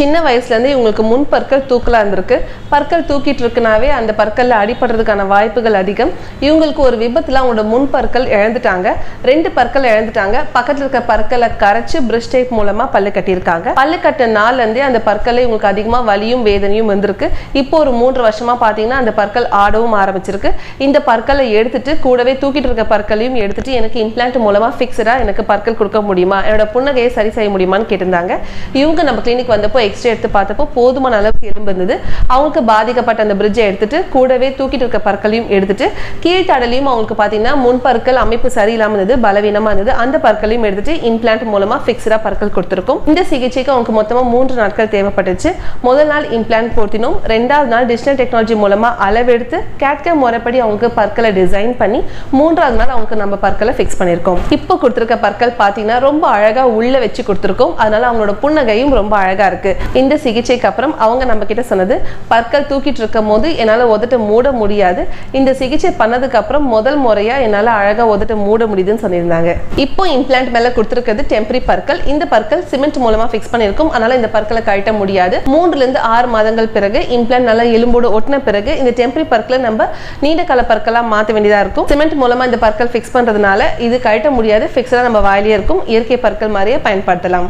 சின்ன வயசுலேருந்து இவங்களுக்கு முன் பற்கள் தூக்கலாக இருந்திருக்கு. பற்கள் தூக்கிட்டு இருக்குனாவே அந்த பற்களில் அடிபடுறதுக்கான வாய்ப்புகள் அதிகம். இவங்களுக்கு ஒரு விபத்தில் அவங்களோட முன் பற்கள் இழந்துட்டாங்க. ரெண்டு பற்கள் இழந்துட்டாங்க. பக்கத்தில் இருக்க பற்களை கரைச்சி பிரஷ் டைப் மூலமாக பல்லு கட்டியிருக்காங்க. பல்லு கட்ட நாள்லேருந்தே அந்த பற்களை இவங்களுக்கு அதிகமாக வலியும் வேதனையும் வந்திருக்கு இப்போ ஒரு மூன்று வருஷமா பார்த்தீங்கன்னா அந்த பற்கள் ஆடவும் ஆரம்பிச்சிருக்கு. இந்த பற்களை எடுத்துட்டு கூடவே தூக்கிட்டு இருக்க பற்களையும் எடுத்துட்டு எனக்கு இம்ப்ளான்ட் மூலமாக ஃபிக்ஸடாக எனக்கு பற்கள் கொடுக்க முடியுமா? என்னோட புன்னகையை சரி செய்ய முடியுமான்னு கேட்டிருந்தாங்க. இவங்க நம்ம கிளினிக் வந்தப்போ எக்ஸ்ரே எடுத்து பார்த்தப்போ போதுமான அளவுக்கு எலும்பு இருந்தது. அவங்களுக்கு பாதிக்கப்பட்ட அந்த பிரிட்ஜை எடுத்துட்டு கூடவே தூக்கிட்டு இருக்க பற்களையும் எடுத்துட்டு கீழ்த்தடலையும் அவங்களுக்கு பார்த்தீங்கன்னா முன் பற்கள் அமைப்பு சரியில்லாமல் இருந்தது பலவீனமாக இருந்தது. அந்த பற்களையும் எடுத்துட்டு இம்ப்ளான்ட் மூலமாக ஃபிக்ஸ்டாக பற்கள் கொடுத்துருக்கோம். இந்த சிகிச்சைக்கு அவங்களுக்கு மொத்தமாக மூன்று நாட்கள் தேவைப்பட்டுச்சு. முதல் நாள் இம்ப்ளான்ட் போட்டினோம் ரெண்டாவது நாள் டிஜிட்டல் டெக்னாலஜி மூலமாக அளவெடுத்து கேட்க முறைப்படி அவங்களுக்கு பற்களை டிசைன் பண்ணி மூன்றாவது நாள் அவங்களுக்கு நம்ம பற்களை ஃபிக்ஸ் பண்ணியிருக்கோம். இப்போ கொடுத்துருக்க பற்கள் பார்த்தீங்கன்னா ரொம்ப அழகாக உள்ளே வச்சு கொடுத்துருக்கோம். அதனால அவங்களோட புன்னகையும் ரொம்ப அழகாக இருக்குது இந்த சிகிச்சைக்கு அப்புறம் அவங்க நம்ம கிட்ட சொன்னது பற்கள் தூக்கிட்டு இருக்கும் போது என்னால உதட்ட மூட முடியாது. இந்த சிகிச்சை பண்ணதுக்கு அப்புறம் முதல் முறையா என்னால அழகா உதட்ட மூட முடியுதுன்னு சொல்லியிருந்தாங்க. இப்போ இம்ப்ளான்ட் மேல கொடுத்துருக்கிறது டெம்பரரி பற்கள். இந்த பற்கள் சிமெண்ட் மூலமா ஃபிக்ஸ் பண்ணியிருக்கும். அதனால இந்த பற்களை கழட்ட முடியாது. மூன்றுல இருந்து ஆறு மாதங்கள் பிறகு இம்ப்ளான்ட் நல்லா எலும்போடு ஒட்டின பிறகு இந்த டெம்பரரி பற்களை நம்ம நீண்ட கால பற்களா மாற்ற வேண்டியதா இருக்கும். சிமெண்ட் மூலமா இந்த பற்கள் ஃபிக்ஸ் பண்றதுனால இது கழட்ட முடியாது. ஃபிக்ஸடா நம்ம வாயிலே இருக்கும். இயற்கை பற்கள் மாதிரியே பயன்படுத்தலாம்.